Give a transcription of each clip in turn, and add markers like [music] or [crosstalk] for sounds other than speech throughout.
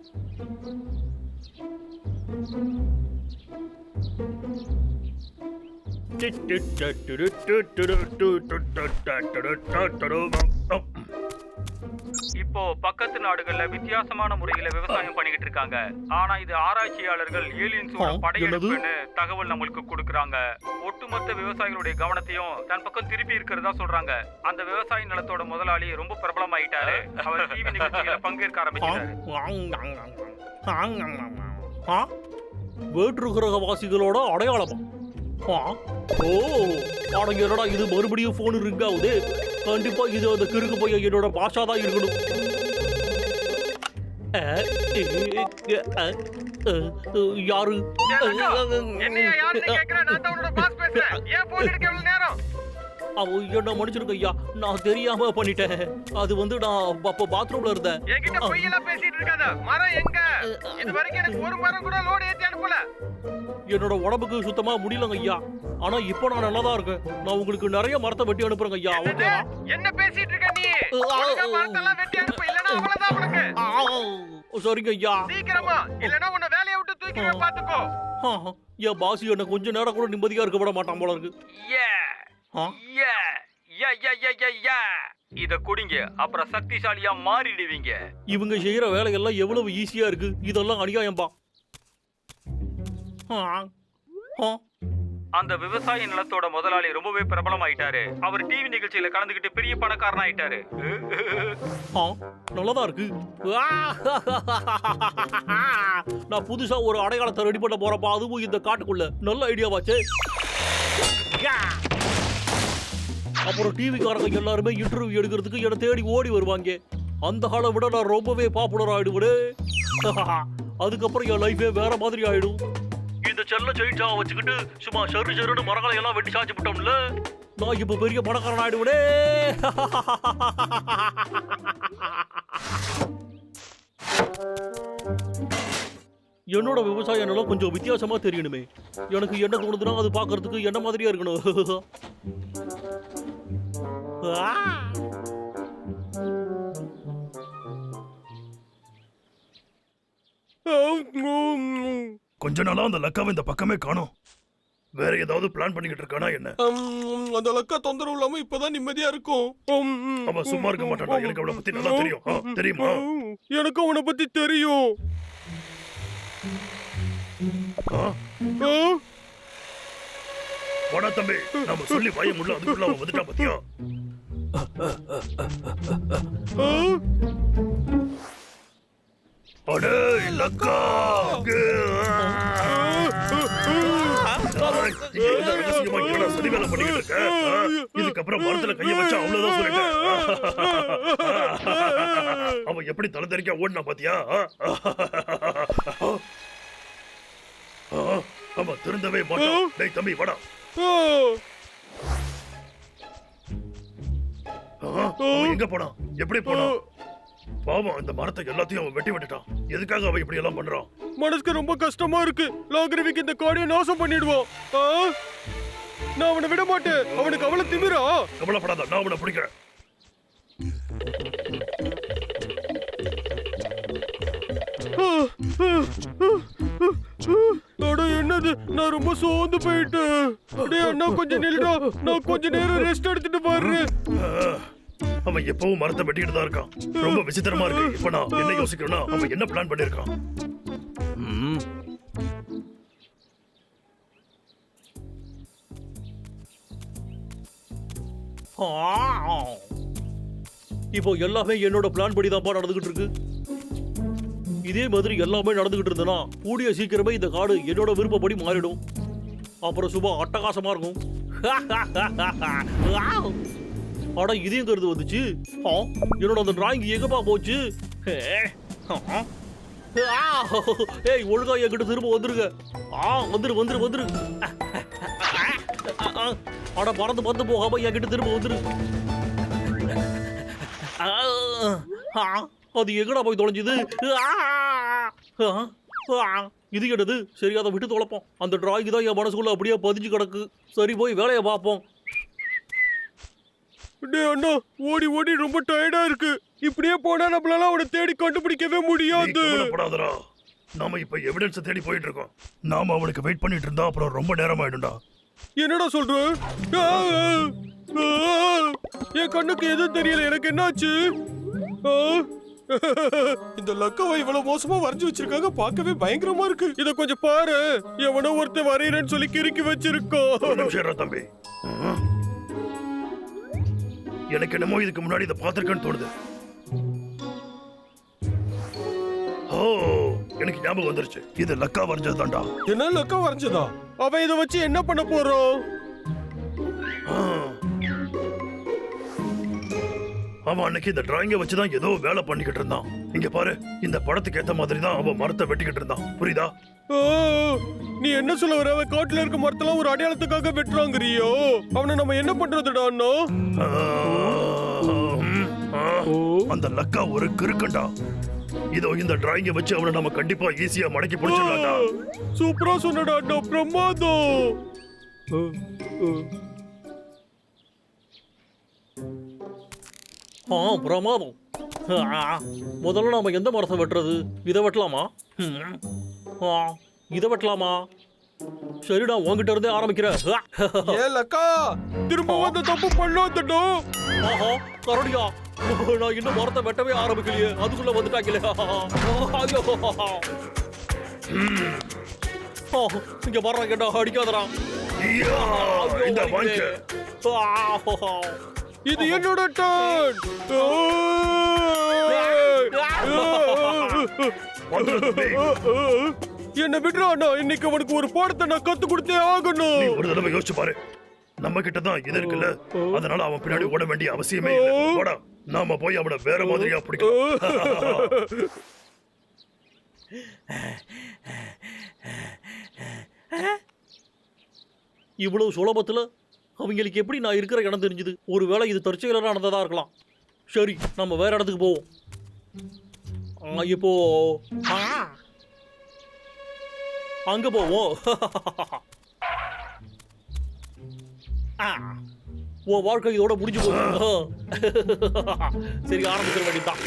トゥトゥトゥトゥルトゥトゥルトゥトゥトゥトゥルトゥトゥル இப்போ பக்கத்து நாடுகள்ல வித்தியாசமான முறையில விவசாயம் பண்ணிக்கிட்டு இருக்காங்க ஆனா இது ஆராய்ச்சியாளர்கள் ஏலியன்ஸோட படையெடுப்புன்னு தகவல் நம்மளுக்கு கொடுக்கறாங்க ஒட்டுமொத்த விவசாயிகளுடைய கவனத்தையும் தன் பக்கம் திருப்பி இருக்கிறதா சொல்றாங்க அந்த விவசாய நிலத்தோட முதலாளி ரொம்ப பிரபலமாயிட்டாரு அவர் டிவி நிகழ்ச்சியில பங்கேற்க ஆரம்பிச்சாரு வேற்று கிரகவாசிகளோட அடையாளமா ஆ, ஓ அட என்னடா இது மறுபடியும் போன் ரிங் ஆகுது கண்டிப்பா இது அந்த கிறுக்கு பையன் என்னோட பாஷா தான் இருக்கணும். அ, யாரு? அவ என்ன மன்னிச்சிருக்க ஐயா நான் தெரியாம பண்ணிட்டேன். அது வந்து நான் அப்போ பாத்ரூம்ல இருந்தேன். என்கிட்ட பொய்யெல்லாம் பேசிட்டு இருக்காத. மரம் எங்க? இது வரைக்கும் எனக்கு ஒரு மரம் கூட லோடு ஏத்தி அனுப்பல. என்னோட உடம்புக்கு சுத்தமா முடியலங்க ஐயா. ஆனா இப்போ நான் நல்லா தான் இருக்கேன். நான் உங்களுக்கு நிறைய மரத்தை வெட்டி அனுப்புறேங்க ஐயா. ஓகேவா? என்ன பேசிட்டு இருக்க நீ? மரத்தெல்லாம் வெட்டி அனுப்பு இல்லனா அவ்வளவுதான் உனக்கு. சரிங்க ஐயா. சீக்கிரமா இல்லனா உன்னை வேலையை விட்டு தூக்கிடுவேன் பாத்துக்கோ. என் பாசி என்ன கொஞ்ச நேரம் கூட நிம்மதியா இருக்க விட மாட்டான் போல இருக்கு. இத குடிங்க அப்புறம் சக்திசாலியா மாறிடுவீங்க. இவங்க செய்யற வேலையெல்லாம் எவ்வளவு ஈஸியா இருக்கு? இதெல்லாம் அநியாயம்பா. அந்த விவசாய நிலத்தோட முதலாளி ரொம்பவே பிரபலமாயிட்டாரு. அவர் டிவி நிகழ்ச்சியில கலந்துக்கிட்டு பெரிய பணக்காரன் ஆயிட்டாரு ஆ, நல்லாதான் இருக்கு. நான் புதுசா ஒரு அடையாளத்தை ரெடி பண்ண போறப்பா அதுவும் இந்த காட்டுக்குள்ள. நல்ல ஐடியாவாச்சே! அப்புறம் டிவிக்காரங்க எல்லாருமே இன்டர்வியூ எடுக்கிறதுக்கு என்னை தேடி ஓடி வருவாங்க. அந்த காலம் விட நான் ரொம்பவே பாப்புலர் ஆயிடுவேன். [laughs] அதுக்கப்புறம் என் லைஃபே வேற மாதிரி ஆயிடும். இந்த செல்ல செயின்ஸா வச்சுக்கிட்டு சும்மா சரு சருன்னு மரங்களை எல்லாம் வெட்டி சாச்சு விட்டோம்ல. நான் இப்ப பெரிய பணக்காரன் ஆயிடுவேனே. [laughs] என்னோட விவசாய நிலம் கொஞ்சம் வித்தியாசமா தெரியணுமே. எனக்கு என்ன தோணுதுன்னா அது பார்க்கறதுக்கு என்ன மாதிரியா இருக்கணும்? [laughs] கொஞ்ச நாளா அந்த லக்காவை இந்த பக்கமே காணோம். வேற ஏதாவது பிளான் பண்ணிக்கிட்டு இருக்கானா என்ன? அந்த லக்கா தொந்தரவு இல்லாம இப்பதான் நிம்மதியா இருக்கும். அவன் சும்மா இருக்க மாட்டான்டா. எனக்கு அவளை பத்தி நல்லா தெரியும். தெரியுமா? எனக்கு அவனை பத்தி தெரியும். ஆ? தம்பி. நம்ம சொல்லி பயம் உள்ள அதுக்குள்ள அவன் வந்துட்டா பத்தியா? அடே லக்கா. இதுக்கப்புறம் மரத்துல கைய வச்சா அவ்வளவுதான் சொல்லிட்டேன். அவன் எப்படி தலை தெரிக்க ஓடினா பாத்தியா? ஆ? அவன் திருந்தவே மாட்டான். டேய் தம்பி வாடா. எங்க போனான்? எப்படி போனான்? பாவம் இந்த மரத்தை எல்லாத்தையும் அவன் வெட்டி விட்டுட்டான். எதுக்காக அவன் இப்படி எல்லாம் பண்றான்? மனசுக்கு ரொம்ப கஷ்டமா இருக்கு. லாகிரவிக்கு இந்த காடியை நாசம் பண்ணிடுவான். ஆ? நான் அவனை விட மாட்டேன். அவனுக்கு அவளை திமிரா? கவலைப்படாத நான் அவனை பிடிக்கிறேன். ஆ. அட என்னது நான் ரொம்ப சோர்ந்து போயிட்டேன் டேய் அண்ணா கொஞ்சம் நில்லுடா. நான் கொஞ்ச நேரம் ரெஸ்ட் எடுத்துட்டு ஆ, அவன் எப்பவும் மரத்தை வெட்டிட்டு தான் இருக்கான். ரொம்ப விசித்திரமா இருக்கு. இப்ப நான் என்ன யோசிக்கிறேன்னா அவன் என்ன பிளான் பண்ணிருக்கான்! இப்போ எல்லாமே என்னோட பிளான் படி தான்ப்பா நடந்துகிட்டு இருக்கு. இதே மாதிரி எல்லாமே நடந்துகிட்டு இருந்தனா கூடிய சீக்கிரமே இந்த காடு என்னோட விருப்பப்படி மாறிடும். அப்புறம் சும்மா அட்டகாசமா இருக்கும். ஆனா இதையும் கருது வந்துச்சு. ஆ, என்னோட அந்த டிராயிங் எங்கப்பா போச்சு? ஏ, ஏய் ஒழுங்கா என்கிட்ட திரும்ப வந்துருங்க. ஆ வந்துரு வந்துரு வந்துரு. ஆ, அட பறந்து பறந்து போகாம என்கிட்ட திரும்ப வந்துரு. ஆ, ஆ, அது எங்கடா போய் தொலைஞ்சுது? ஆ, ஆ, ஆ, இது என்னது? சரி அதை விட்டு தொலைப்போம். அந்த டிராயிங் தான் என் மனசுக்குள்ள அப்படியே பதிஞ்சு கிடக்கு. சரி போய் வேலையை பார்ப்போம். டேய் அண்ணா ஓடி ஓடி ரொம்ப டயர்டா இருக்கு. இப்படியே போனா நம்மளால அவனை தேடி கண்டுபிடிக்கவே முடியாது. நாம இப்ப எவிடன்ஸ் தேடி போயிட்டு இருக்கோம். நாம அவனுக்கு வெயிட் பண்ணிட்டு இருந்தா அப்புறம் ரொம்ப நேரம் ஆயிடும்டா என்னடா சொல்ற? என் கண்ணுக்கு எதுவும் தெரியல. எனக்கு என்னாச்சு? இந்த லக்காவை இவ்வளவு மோசமா வரைஞ்சு வச்சிருக்காங்க பார்க்கவே பயங்கரமா இருக்கு. இத கொஞ்சம் பாரு. எவனோ ஒருத்தன் வரையறேன்னு சொல்லி கிறுக்கி வச்சிருக்கோம். தம்பி. எனக்கு என்னமோ இதுக்கு முன்னாடி இதை பார்த்திருக்கேன்னு தோணுது. ஓ எனக்கு ஞாபகம் வந்துருச்சு. இது லக்கா வரைஞ்சதுதான்டா. என்ன லக்கா வரைஞ்சதா? அவன் இத வச்சு என்ன பண்ண போறோம். அவன் அன்னைக்கு இந்த டிராயிங்கை வச்சுதான் ஏதோ வேலை பண்ணிக்கிட்டு இருந்தான். இங்க பாரு இந்த படத்துக்கு ஏத்த மாதிரி தான் அவன் மரத்தை வெட்டிக்கிட்டு இருந்தான். புரியுதா? நீ என்ன சொல்ல வர? அவன் காட்டுல இருக்க மரத்தெல்லாம் ஒரு அடையாளத்துக்காக வெட்டுறாங்கறியோ? அவனை நம்ம என்ன பண்றதுடா. அந்த லக்கா ஒரு கிறுக்கண்டா. இதோ இந்த டிராயிங்கை வச்சு அவனை நம்ம கண்டிப்பா ஈஸியா மடக்கி பிடிச்சிடலாம்டா. சூப்பரா சொன்னடா அண்ணா. பிரமாதம். ஆ பிரமாதம். ஆ, முதல்ல நாம எந்த மரத்தை வெட்டுறது? இதை வெட்டலாமா? ம். ஆ இதை வெட்டலாமா? சரிடா உன்கிட்ட இருந்தே ஆரம்பிக்கிறேன். ஆ. ஏ லக்கா திரும்ப வந்து தப்பு பண்ணாதடா ஆஹா கரடியா. நான் இன்னும் மரத்தை வெட்டவே ஆரம்பிக்கலையே. அதுக்குள்ள வந்துட்டாங்களே. ஐயோ. ஆ, இங்க வர்றாங்க கேட்டா அடிக்காதடா. ஐயா, இந்த. வாங்கிக்க ஆ, இது என்னோட டர்ன். என்ன விடுறா அண்ணா. இன்னைக்கு அவனுக்கு ஒரு பாடத்தை நான் கத்து கொடுத்தே ஆகணும். ஒரு தடவை யோசிச்சு பாரு. நம்ம கிட்ட தான் இது இருக்குல்ல? அதனால அவன் பின்னாடி ஓட வேண்டிய அவசியமே இல்லை. நாம போய் அவனை வேற மாதிரியா பிடிக்கலாம். இவ்வளவு சுலபத்துல அவங்களுக்கு எப்படி நான் இருக்கிற இடம் தெரிஞ்சுது? ஒருவேளை இது தற்செயலாக நடந்ததா இருக்கலாம். சரி நம்ம வேற இடத்துக்கு போவோம். இப்போ அங்க போவோம். ஓ வாழ்க்கை இதோட முடிஞ்சு போகும் சரி ஆரம்பிச்சிட வேண்டியதான்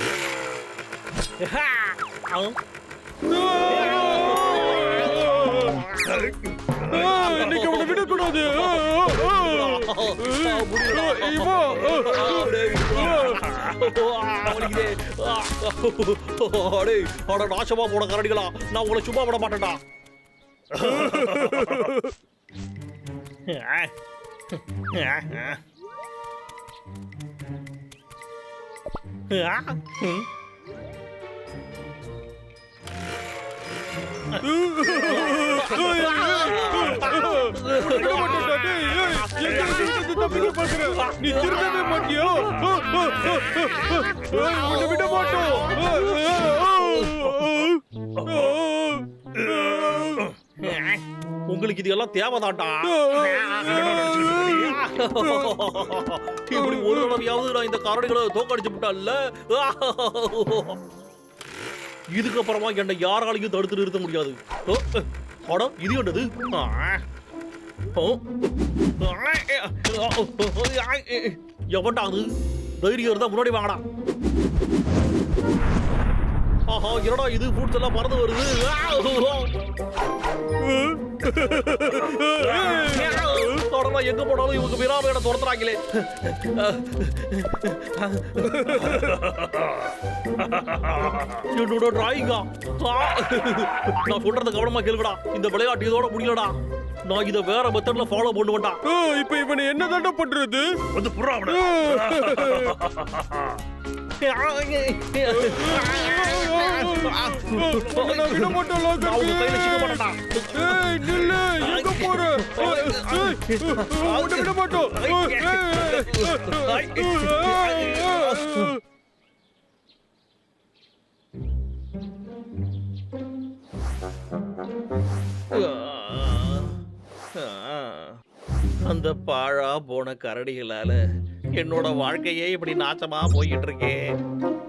இன்னைக்கு அவனை விடக்கூடாது. நாசமா போன கரடிகளா நான் உங்களை சும்மா விட மாட்டேன்டா விட நீ திரும்பவே மாட்டியா உன்னை விட மாட்டோம் உங்களுக்கு இது எல்லாம் தேவைதான்டா. இப்படி ஒரு தடவையாவது நான் இந்த காரணிகளை தோக்கடிச்சு விட்டால இதுக்கப்புறமா என்னை யாராலையும் தடுத்து நிறுத்த முடியாது. ஓ, இது என்னது? எவன்டா அது? தைரியம் இருந்தா முன்னாடி வாங்கடா. ஆஹா என்னடா இது? ஃப்ரூட்ஸ் எல்லாம் பறந்து வருது. தொடர்பா எங்க போனாலும் இவங்க விராமையோட துரத்துறாங்களே. என்னோட டிராயிங்கா நான் சொல்றத கவனமா கேளுங்கடா. இந்த விளையாட்டு இதோட முடியலடா. நான் இதை வேற மெத்தட்ல ஃபாலோ பண்ணுவேன்டா. இப்ப இவனை என்னதான்டா பண்றது? வந்து புறா அந்த பாழா போன கரடிகளால என்னோட வாழ்க்கையே இப்படி நாசமா போய்கிட்டு இருக்கே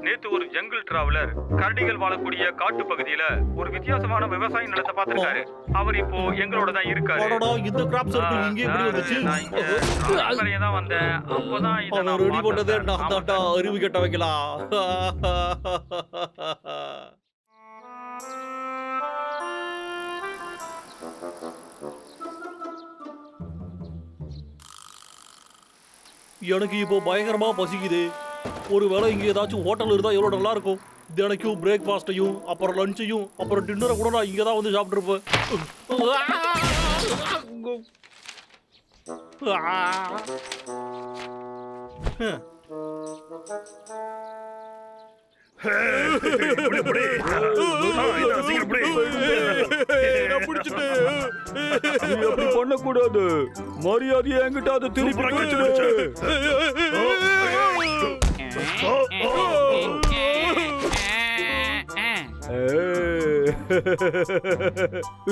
நேத்து ஒரு ஜங்கிள் டிராவலர் கரடிகள் வாழக்கூடிய காட்டு பகுதியில ஒரு வித்தியாசமான விவசாய நிலத்தை பார்த்திருக்காரு. அவர் இப்போ எங்களோட தான் இருக்காரு. அடடா இந்த கிராப் சர்க்கிள் இங்கே எப்படி வந்துச்சு? நான் இங்க வரைய தான் வந்தேன். அப்போதான் இதை அவன் நான் ரெடி பண்ணதே பார்த்தேன். நான் ஆமா தாண்டா சார். அறிவு கெட்ட வைக்கலாம். [laughs] எனக்கு இப்போ பயங்கரமா பசிக்குது ஒருவேளை இங்க ஏதாச்சும் ஹோட்டல் இருந்தா எவ்வளவு நல்லா இருக்கும் தினைக்கும் பிரேக்ஃபாஸ்ட்டையும் அப்புறம் லஞ்சையும் அப்புறம் டின்னரை கூட நான் இங்கே தான் வந்து சாப்பிட்டுருப்பேன் அப்படி பண்ணக்கூடாது மரியாதையை என்கிட்ட அதை திருப்பி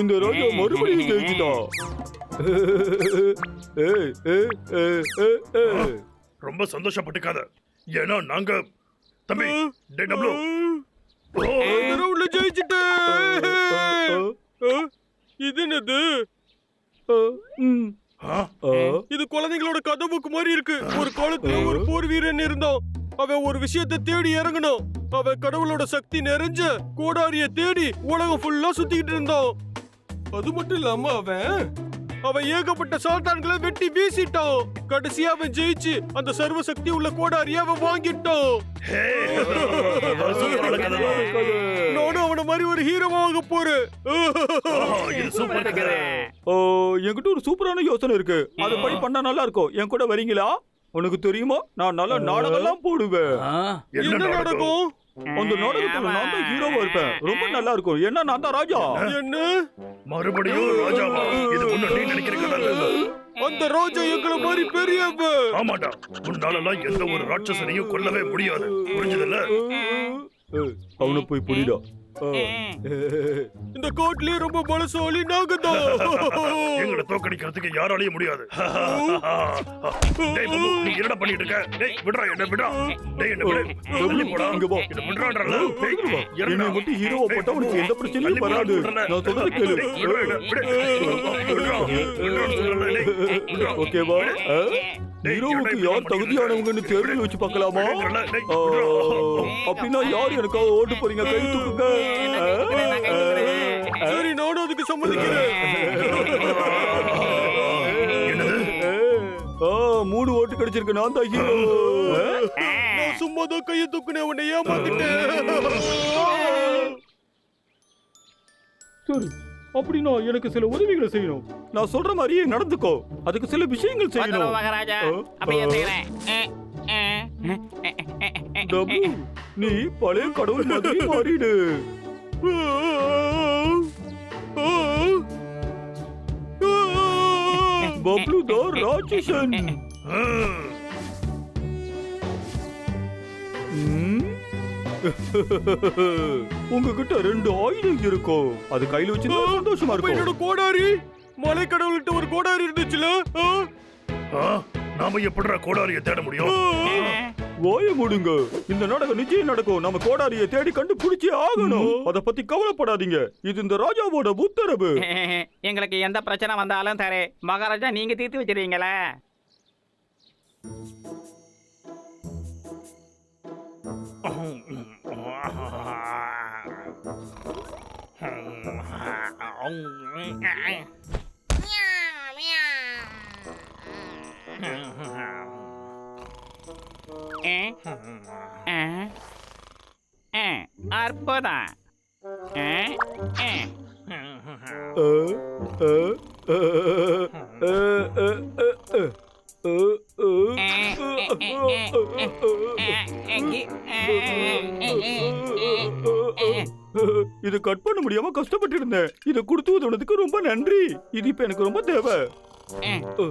இந்த ராஜா மறுபடியும் ஜெயிச்சுட்டா ரொம்ப சந்தோஷப்பட்டுக்காத ஏன்னா நாங்க தம்பி டே டபுள். ஓ இந்த ரவுண்ட்ல ஜெயிச்சிட்டேன் இது என்னது. இது குழந்தைங்களோட கதை புக் மாதிரி இருக்கு. ஒரு காலத்துல ஒரு போர் வீரன் இருந்தான். அவன் ஒரு விஷயத்தை தேடி இறங்கணும் அவன் கடவுளோட சக்தி நிறைஞ்ச கோடாரிய தேடி உலகம் ஃபுல்லா சுத்திக்கிட்டு இருந்தான். அது மட்டும் இல்லாம அவன் அவன் ஏகப்பட்ட சாத்தான்களை வெட்டி வீசிட்டான். கடைசியா அவன் ஜெயிச்சு அந்த சர்வ சக்தி உள்ள கோடாரிய அவன் வாங்கிட்டான். நானும் அவன மாதிரி ஒரு ஹீரோவாக போறேன். என்கிட்ட ஒரு சூப்பரான யோசனை இருக்கு. அது படி பண்ணா நல்லா இருக்கும். என் கூட வரீங்களா? உனக்கு தெரியுமா? நான் நல்லா நாடகம்லாம் போடுவேன். என்ன நாடகம்? நடக்கும் அந்த நாடகத்துல நான் தான் ஹீரோவா இருப்பேன். ரொம்ப நல்லா இருக்கும். ஏன்னா நான் தான் ராஜா. என்ன? மறுபடியும் ராஜாவா? இது ஒண்ணு நீ நினைக்கிற கதை இல்ல. அந்த ரோஜா எங்களை மாதிரி பெரியவன். ஆமாடா. உன்னாலலாம் எந்த ஒரு ராட்சசனையும் கொல்லவே முடியாது. புரிஞ்சதுல அவனை போய் புடிடா. இந்த கோட்லயே ரொம்ப பலசாலி நாங்க தான் எங்களை தோக்கடிக்கிறதுக்கு யாராலையும் முடியாது. டேய் பாபு, நீ என்னடா பண்ணிட்டு இருக்க? டேய் விடுறா என்ன விடுறா. டேய் என்ன விடு. தள்ளி போடா. இங்க வா. என்ன விடுறான்றல டேய் என்னை இறங்குடா. மட்டும் ஹீரோவா போட்டா உனக்கு எந்த பிரச்சனையும் வராது. நான் சொல்றது கேளு. ஓகேவா? ஆ? ஹீரோவுக்கு யார் தகுதியானவங்கன்னு தேர்வு வச்சு பார்க்கலாமா? ஆ. அப்படின்னா யார் எனக்காக ஓட்டு போறீங்க? கை தூக்குங்க. சரி நானும் அதுக்கு சம்மதிக்கிறேன். மூணு ஓட்டு கிடைச்சிருக்கு நான் தான் ஹீரோ நான் சும்மா தான் கையை தூக்குனேன் உன்னை ஏமாத்திட்டேன். சரி அப்படின்னா எனக்கு சில உதவிகளை செய்யணும். நான் சொல்ற மாதிரியே நடந்துக்கோ. அதுக்கு சில விஷயங்கள் செய்யணும். மகாராஜா. அப்படியே. செய்யறேன் நீ பழைய கடவுள் மாதிரி மாறிடு. ராட்சசன் ஆ, ம்? உங்ககிட்ட ரெண்டு ஆயுதம் இருக்கும். அது கையில வச்சு சந்தோஷமா அப்ப என்னோட இருக்கும் கோடாரி? மலை கடவுள்கிட்ட ஒரு கோடாரி இருந்துச்சுல? நாம எப்படிடா கோடாரிய தேட முடியும்? ஓய முடுங்க. இந்த நாடகம் நிச்சயம் நடக்கும். நம்ம கோடாரியை தேடி கண்டுபிடிச்சே ஆகணும். அத பத்தி கவலைப்படாதீங்க. இது இந்த ராஜாவோட உத்தரவு. [laughs] எங்களுக்கு எந்த பிரச்சனை வந்தாலும் தரே. மகாராஜா நீங்க தீர்த்து வச்சிருவீங்களே. அற்புதம் இது கட் பண்ண முடியாம கஷ்டப்பட்டு இருந்தேன் இதை கொடுத்து உதவுனதுக்கு ரொம்ப நன்றி இது இப்ப எனக்கு ரொம்ப தேவை Acucu.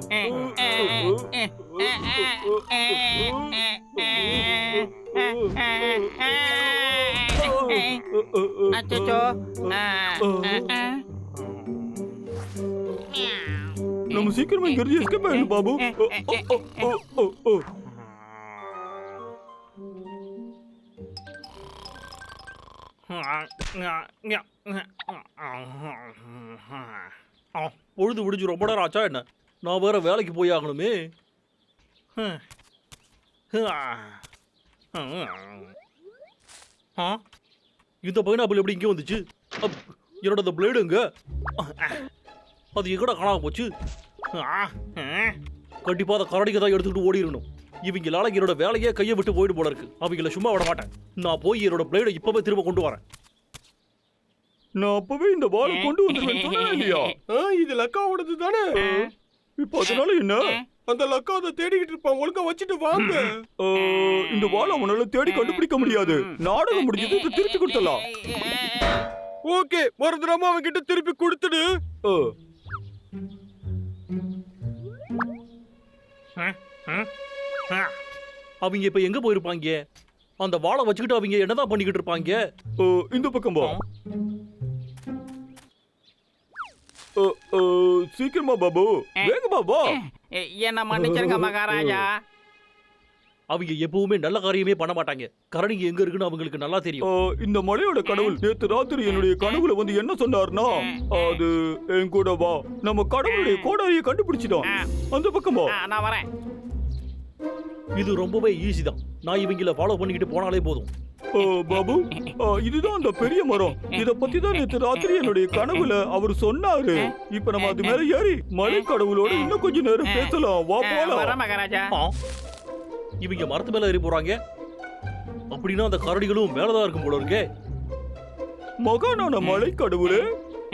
Não sei que não engardia escapando, babu. Oh, oh, oh, oh, oh. Oh. பொழுது விடிஞ்சு ரொம்ப நேரம் ஆச்சா என்ன? நான் வேற வேலைக்கு போய் ஆகணுமே ஆ. இந்த பைனாப்பிள் எப்படி இங்கே வந்துச்சு? அப், என்னோட இந்த பிளேடு எங்க? அது எங்கடா காணாம போச்சு? கண்டிப்பாக அதை கரடிக்கு தான் எடுத்துக்கிட்டு ஓடிடணும். இவங்களால என்னோட வேலையே கையை விட்டு போயிட்டு போல இருக்கு. அவங்கள சும்மா விட மாட்டேன். நான் போய் என்னோட பிளேடை இப்போவே திரும்ப கொண்டு வரேன். நான் அப்பவே இந்த பாலை கொண்டு வந்துருவேன் சொன்னேன் இல்லையா? ஆ, இது லக்காவோடது தானே? இப்போ அதனால என்ன? அந்த லக்கா அதை தேடிக்கிட்டு இருப்பான். ஒழுங்கா வச்சுட்டு வாங்க. இந்த பால் அவனால தேடி கண்டுபிடிக்க முடியாது. நாடகம் முடிஞ்சது இதை திருப்பி கொடுத்துடலாம். ஓகே மறந்துடாம அவன் கிட்ட திருப்பி கொடுத்துடு. அவங்க இப்ப எங்க போயிருப்பாங்க? அந்த வாளை வச்சுக்கிட்டு அவங்க என்னதான் பண்ணிக்கிட்டு இருப்பாங்க? இந்த பக்கம் பா சீக்கிரமா பாபு. வேகமா வா என்ன மன்னிச்சிருங்க [laughs] மகாராஜா. அவங்க எப்பவுமே நல்ல காரியமே பண்ண மாட்டாங்க. கரணிங்க எங்க இருக்குன்னு அவங்களுக்கு நல்லா தெரியும். இந்த மலையோட கடவுள் நேத்து ராத்திரி என்னுடைய கனவுல வந்து என்ன சொன்னார்னா அது என் கூட வா. நம்ம கடவுளுடைய கோடாரியை கண்டுபிடிச்சிட்டோம். அந்த பக்கம்? வா நான் வரேன். இது ரொம்பவே ஈஸி தான். நான் இவங்கள ஃபாலோ பண்ணிக்கிட்டு போனாலே போதும். பாபு இதுதான் அந்த பெரிய மரம். இத பத்தி தான் நேத்து ராத்திரி என்னுடைய கனவுல அவர் சொன்னாரு. இப்ப நம்ம அது மேல ஏறி மலை கடவுளோட இன்னும் கொஞ்ச நேரம் பேசலாம். வா போலாம். இவங்க மரத்து மேல ஏறி போறாங்க. அப்படின்னா அந்த கரடிகளும் மேலதான் இருக்கும் போல இருக்கே. மகானான மலை கடவுளே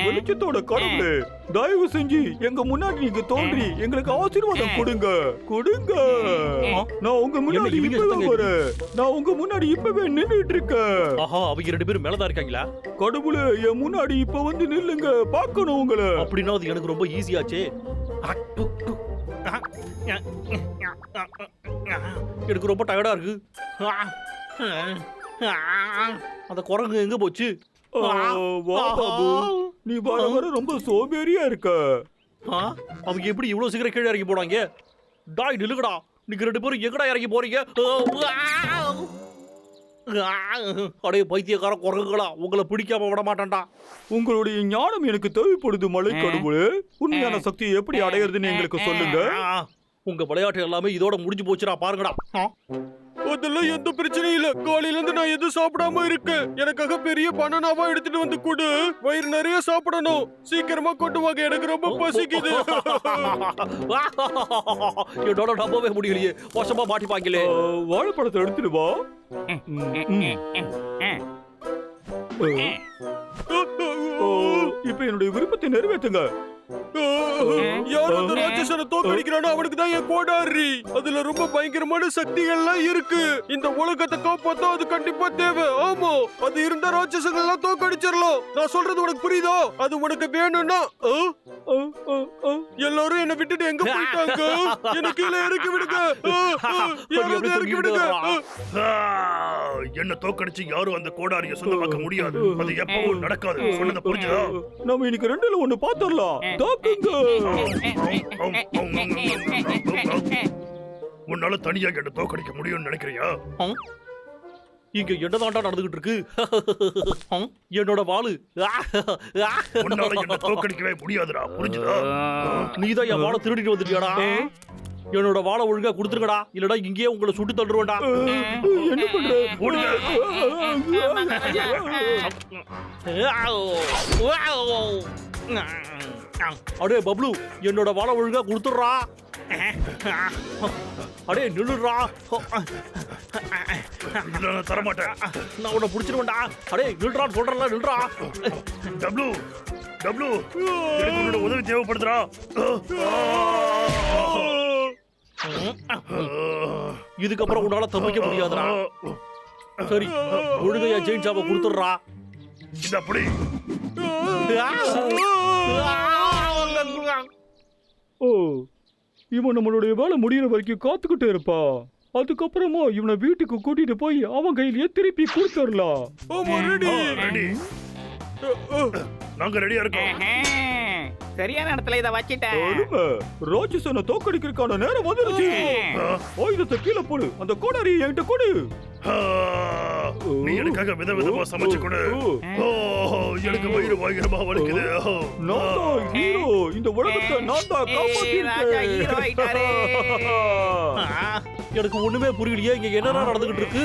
வெளிச்சத்தோட கடவுளே தயவு செஞ்சு எங்க முன்னாடி நீங்க தோன்றி எங்களுக்கு ஆசீர்வாதம் கொடுங்க. கொடுங்க. நான் உங்க முன்னாடி இப்பவே வரேன். நான் உங்க முன்னாடி இப்பவே நின்னுட்டு இருக்கேன் ஆஹா அவங்க ரெண்டு பேரும் மேலதான் இருக்காங்களா? கடவுளே என் முன்னாடி இப்ப வந்து நில்லுங்க. பார்க்கணும் உங்களை. அப்படின்னா அது எனக்கு ரொம்ப ஈஸியாச்சே. எனக்கு ரொம்ப டயர்டா இருக்கு. அந்த குரங்கு எங்க போச்சு? பாபு. நீ வர வர ரொம்ப சோம்பேறியா இருக்க ஆ, அவங்க எப்படி இவ்வளவு சீக்கிரம் கீழே இறங்கி போனாங்க டாய் நில்லுங்கடா நீங்க ரெண்டு பேரும் எங்கடா இறங்கி போறீங்க அடைய பைத்தியக்கார குரங்குகளா உங்களை பிடிக்காம விட மாட்டேன்டா உங்களுடைய ஞானம் எனக்கு தேவைப்படுது மலை கடவுளே உண்மையான சக்தியை எப்படி அடையிறதுன்னு எங்களுக்கு சொல்லுங்க ஆ, உங்க விளையாட்டு எல்லாமே இதோட முடிஞ்சு போச்சுடா பாருங்கடா அதெல்லாம் எந்த பிரச்சனையும் இல்ல. காலையில இருந்து நான் எதுவும் சாப்பிடாம இருக்கேன். எனக்காக பெரிய பனானாவா எடுத்துட்டு வந்து கொடு. வயிறு நிறைய சாப்பிடணும். சீக்கிரமா கொண்டு வாங்க. எனக்கு ரொம்ப பசிக்குது. என்னோட நம்பவே முடியலையே. மோசமா மாட்டிப்பாங்களே. ஆ, வாழைப்பழத்தை எடுத்துட்டு வா. இப்ப என்னுடைய விருப்பத்தை நிறைவேற்றுங்க. யார் அந்த ராட்சசனை தோக்கடிக்கிறானோ அவனுக்கு தான் என் கோடாரி அதுல ரொம்ப பயங்கரமான சக்திகள்லாம் இருக்கு இந்த உலகத்தை காப்பாத்தா அது கண்டிப்பா தேவை ஆமா அது இருந்த ராட்சசங்கள் எல்லாம் தோக்கடிச்சிடலாம் நான் சொல்றது உனக்கு புரியுதா அது உனக்கு வேணும்னா. எல்லாரும் என்ன விட்டுட்டு எங்க போயிட்டாங்க என்ன கீழே இறக்கி விடுங்க யாராவது இறக்கி விடுங்க என்ன தோக்கடிச்சு யாரும் அந்த கோடாரிய சொந்தமாக்க முடியாது அது எப்பவும் நடக்காது சொன்னதை புரிஞ்சுதா நம்ம இன்னைக்கு ரெண்டுல ஒண்ணு பாத்துரலாம் தாக்குங்க உன்னால தனியா என்ன தோக்கடிக்க முடியும்னு நினைக்கிறியா? இங்க என்னதான்டா நடந்துகிட்டு இருக்கு? என்னோட வாளு. உன்னால என்ன தோக்கடிக்கவே முடியாதுடா. புரிஞ்சுதா? நீதான் என் வாழை திருடிட்டு வந்துட்டியாடா? என்னோட வாழை ஒழுங்கா கொடுத்துருங்கடா. இல்லடா இங்கேயே உங்களை சுட்டு தள்ளுவேன்டா என்ன பண்ற. அடே பப்ளு என்னோட வாழை ஒழுங்கா கொடுத்துடுறா. அடே நில்லுடுறா இல்ல நான் தரமாட்டேன். நான் உன்னை பிடிச்சிருவேன்டா. அடே நில்றான்னு சொல்றல நில்றா. டப்ளு டப்ளு உதவி தேவைப்படுதுடா. இதுக்கப்புறம் உன்னால தப்பிக்க முடியாதுடா. சரி ஒழுங்கா என் செயின் சாப்பை கொடுத்துடுறா அப்படி ஓ இவன் நம்மளுடைய வேலை முடியிற வரைக்கும் காத்துக்கிட்டே இருப்பா. அதுக்கப்புறமா இவனை வீட்டுக்கு கூட்டிட்டு போய் அவன் கையிலேயே திருப்பி கொடுத்துடலாம். ஆமா ரெடி. ரெடி நாங்க ரெடியா இருக்கோம். சரியான இடத்துல இதை வச்சிட்டேன். ராட்சசனை தோக்கடிக்கிறதுக்கான நேரம் வந்துருச்சு. ஆயுதத்தை கீழே போடு. அந்த கோடாரியை என்கிட்ட கொடு. ஆ, நீ எனக்காக விதவிதமா சமைச்சு கொடு. ஓ. எனக்கு வயிறு பயங்கரமா வலிக்குது. நான் தான் ஹீரோ. இந்த உலகத்தை நான் தான் ராஜா ஹீரோ ஆயிட்டாரே. காப்பாத்திருக்கேன் எனக்கு ஒண்ணுமே புரியலையே. இங்க என்னடா நடந்துகிட்டு இருக்கு?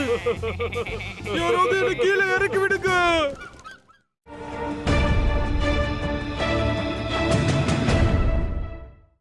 யாராவது என்ன கீழே இறக்கி விடுங்க.